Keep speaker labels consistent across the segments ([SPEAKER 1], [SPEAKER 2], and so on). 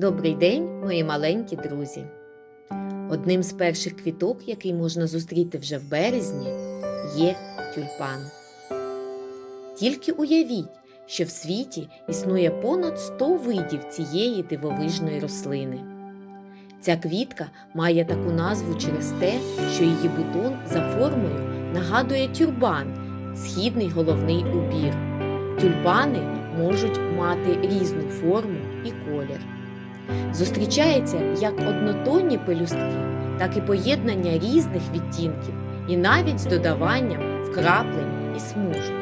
[SPEAKER 1] Добрий день, мої маленькі друзі! Одним з перших квіток, який можна зустріти вже в березні, є тюльпан. Тільки уявіть, що в світі існує понад 100 видів цієї дивовижної рослини. Ця квітка має таку назву через те, що її бутон за формою нагадує тюрбан, східний головний убір. Тюльпани можуть мати різну форму і колір. Зустрічається як однотонні пелюстки, так і поєднання різних відтінків, і навіть з додаванням вкраплень і смужок.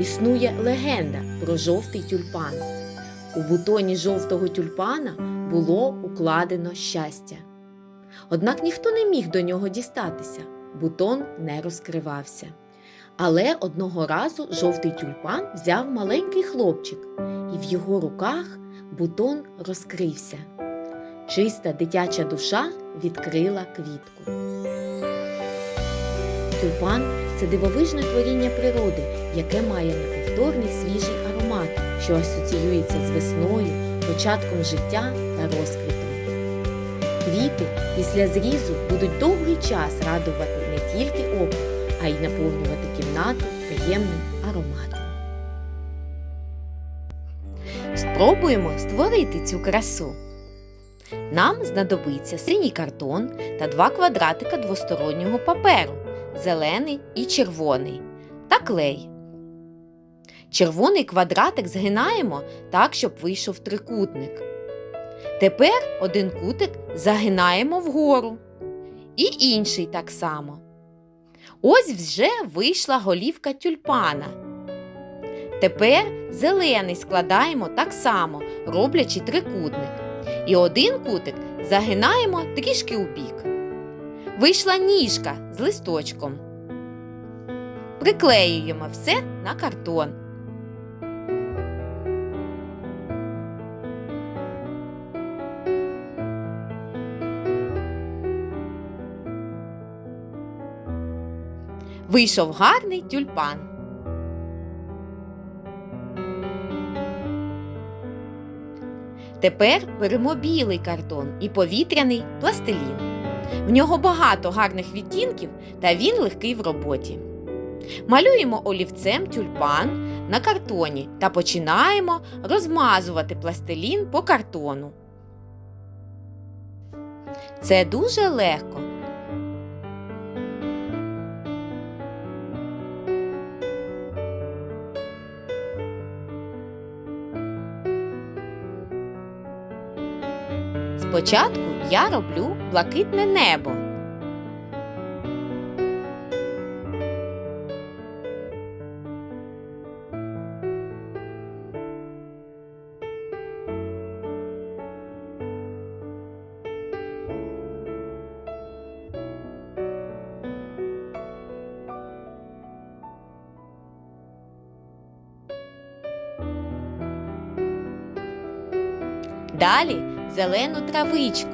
[SPEAKER 1] Існує легенда про жовтий тюльпан. У бутоні жовтого тюльпана було укладено щастя. Однак ніхто не міг до нього дістатися, бутон не розкривався. Але одного разу жовтий тюльпан взяв маленький хлопчик, і в його руках бутон розкрився. Чиста дитяча душа відкрила квітку. Тюльпан це дивовижне творіння природи, яке має неповторний свіжий аромат, що асоціюється з весною, початком життя та розквітом. Квіти після зрізу будуть довгий час радувати не тільки око, а й наповнювати кімнату приємним ароматом. Спробуємо створити цю красу. Нам знадобиться синій картон та два квадратика двостороннього паперу зелений і червоний та клей. Червоний квадратик згинаємо так, щоб вийшов трикутник. Тепер один кутик загинаємо вгору. І інший так само. Ось вже вийшла голівка тюльпана. Тепер зелений складаємо так само, роблячи трикутник. І один кутик загинаємо трішки у бік. Вийшла ніжка з листочком. Приклеюємо все на картон. Вийшов гарний тюльпан. Тепер беремо білий картон і повітряний пластилін. В нього багато гарних відтінків та він легкий в роботі. Малюємо олівцем тюльпан на картоні та починаємо розмазувати пластилін по картону. Це дуже легко. Спочатку я роблю блакитне небо. Далі зелену травичку.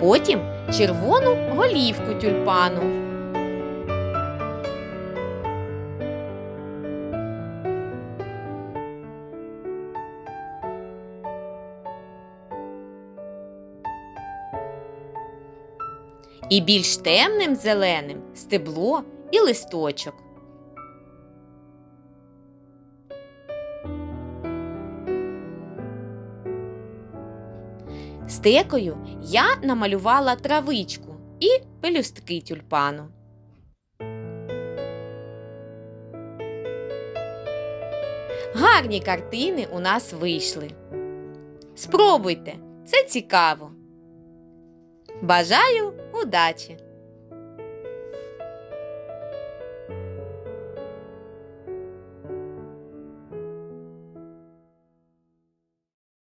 [SPEAKER 1] Потім червону голівку тюльпану. І більш темним зеленим стебло і листочок. Стекою я намалювала травичку і пелюстки тюльпану. Гарні картини у нас вийшли. Спробуйте, це цікаво. Бажаю удачі!